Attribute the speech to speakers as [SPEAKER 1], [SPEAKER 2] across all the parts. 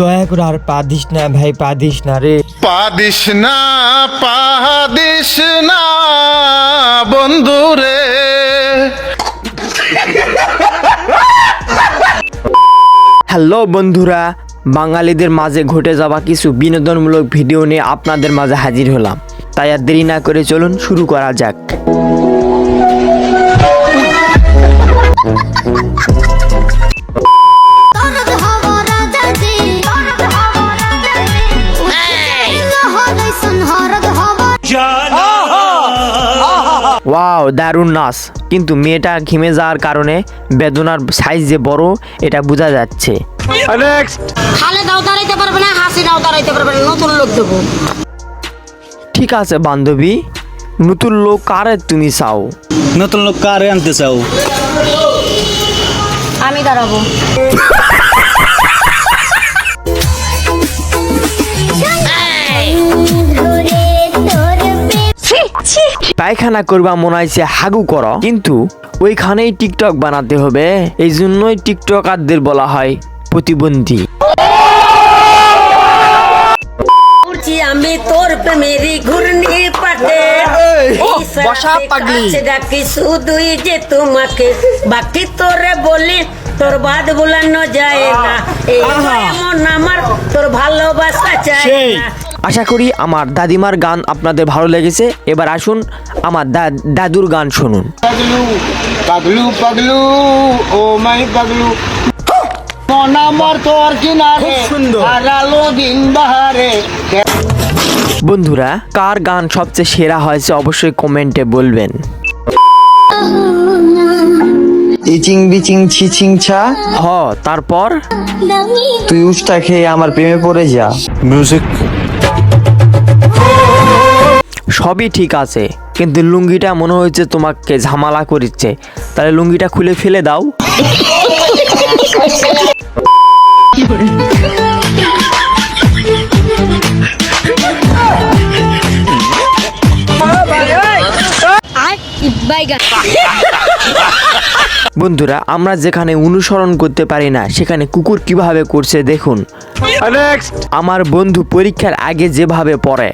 [SPEAKER 1] দয়া করে আর পা দিস না ভাই পা দিস না রে।
[SPEAKER 2] পা দিস না পা দিস না বন্ধু রে।
[SPEAKER 1] হ্যালো বন্ধুরা বাঙালিদের মাঝে ঘটে যাওয়া কিছু বিনোদনমূলক ভিডিও নিয়ে আপনাদের মাঝে হাজির হলাম। তাই আর দেরি না করে চলুন শুরু করা যাক। ওয়াও দারুণ নাচ। কিন্তু মেয়েটা ঘিমে যাওয়ার কারণে বেদনার সাইজ যে বড় এটা বোঝা যাচ্ছে।
[SPEAKER 3] খালেদাও দাঁড়াইতে পারবে না হাসিনাও দাঁড়াইতে পারবে না নতুন লোক দেবো।
[SPEAKER 1] ঠিক আছে বান্ধবী। নতুন লোক কারে তুমি চাও?
[SPEAKER 4] নতুন লোক কারে আনতে চাও?
[SPEAKER 3] আমি দাঁড়াবো।
[SPEAKER 1] পায়খানা করবা মনে হয়েছে হাগু করো। কিন্তু ওইখানেই টিকটক বানাতে হবে। এই জন্যই টিকটকারদের বলা হয় প্রতিবন্ধী।
[SPEAKER 3] আমি তোর প্রেমেরি ঘূর্ণি পাটে
[SPEAKER 1] বসা পাগলি।
[SPEAKER 3] ডাকি শুধুই যে তোমাকে। বাকি তোরে বলি তোর বাদ বুলানো যায় না। এই এমন আমার তোর ভালোবাসা চাই না।
[SPEAKER 1] আশা করি আমার দাদিমার গান আপনাদের ভালো লেগেছে। এবার আসুন আমার দাদুর গান শুনুন।
[SPEAKER 5] পাগলু পাগলু পাগলু ও মাই পাগলু। আমার তোর কিনারে হারালো দিন বাহারে।
[SPEAKER 1] বন্ধুরা কার গান সবচেয়ে সেরা হয়েছে অবশ্যই কমেন্টে বলবেন।
[SPEAKER 6] ইচিং বিচিং ছিচিং ছা।
[SPEAKER 1] হ তারপর?
[SPEAKER 6] তুই উষ্টা খেয়ে আমার প্রেমে পড়ে যা।
[SPEAKER 4] মিউজিক
[SPEAKER 1] সবই ঠিক আছে কিন্তু লুঙ্গিটা মনে হয়েছে তোমাকে ঝামেলা করিচ্ছে। তাহলে লুঙ্গিটা খুলে ফেলে দাও। বন্ধুরা আমরা যেখানে অনুসরণ করতে পারি না সেখানে কুকুর কীভাবে করছে দেখুন। আমার বন্ধু পরীক্ষার আগে যেভাবে পড়ে।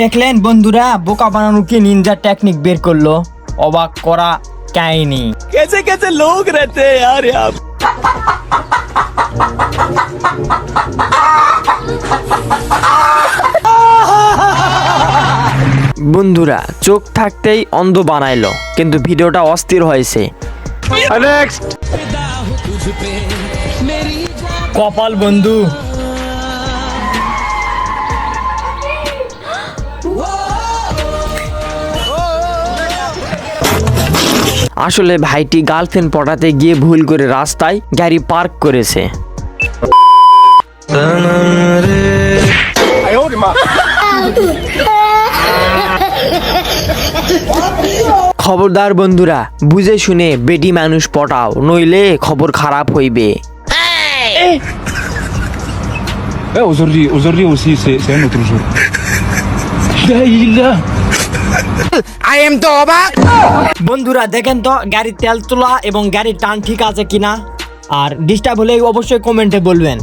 [SPEAKER 1] দেখলেন বন্ধুরা, বোকা বানানো কি নিনজা টেকনিক বের করল? অবাক করা কাহিনী।
[SPEAKER 4] কেসে কেসে লোক রেতে, আর
[SPEAKER 1] বন্ধুরা চোখ থাকতেই অন্ধ বানাইলো কিন্তু ভিডিওটা অস্থির হয়েছে। কপাল বন্ধু। আসলে ভাইটি গার্লফ্রেন্ড পটাতে গিয়ে ভুল করে রাস্তায় গাড়ি পার্ক করেছে। খবরদার বন্ধুরা বুঝে শুনে বেটি মানুষ পটাও নইলে খবর খারাপ হইবে।
[SPEAKER 7] É, aujourd'hui, aujourd'hui aussi, c'est c'est un autre jour. La ilaha.
[SPEAKER 1] বন্ধুরা দেখেন তো গাড়ির তেল তোলা এবং গাড়ির টান ঠিক আছে কিনা? আর ডিস্টার্ব হলে অবশ্যই কমেন্টে বলবেন।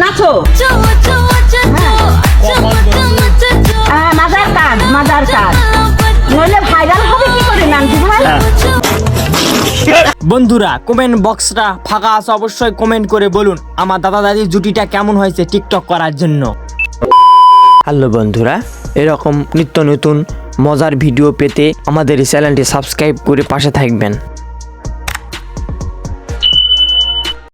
[SPEAKER 3] নাচো। কাজ। মাজার নইলে ভাইরাল হবে কি করে নানটি ভাই?
[SPEAKER 1] বন্ধুরা কমেন্ট বক্সটা ফাঁকা আছে অবশ্যই কমেন্ট করে বলুন আমার দাদা দাদির জুটিটা কেমন হয়েছে টিকটক করার জন্য। হ্যালো বন্ধুরা এরকম নিত্য নতুন মজার ভিডিও পেতে আমাদের এই চ্যানেলটি সাবস্ক্রাইব করে পাশে থাকবেন।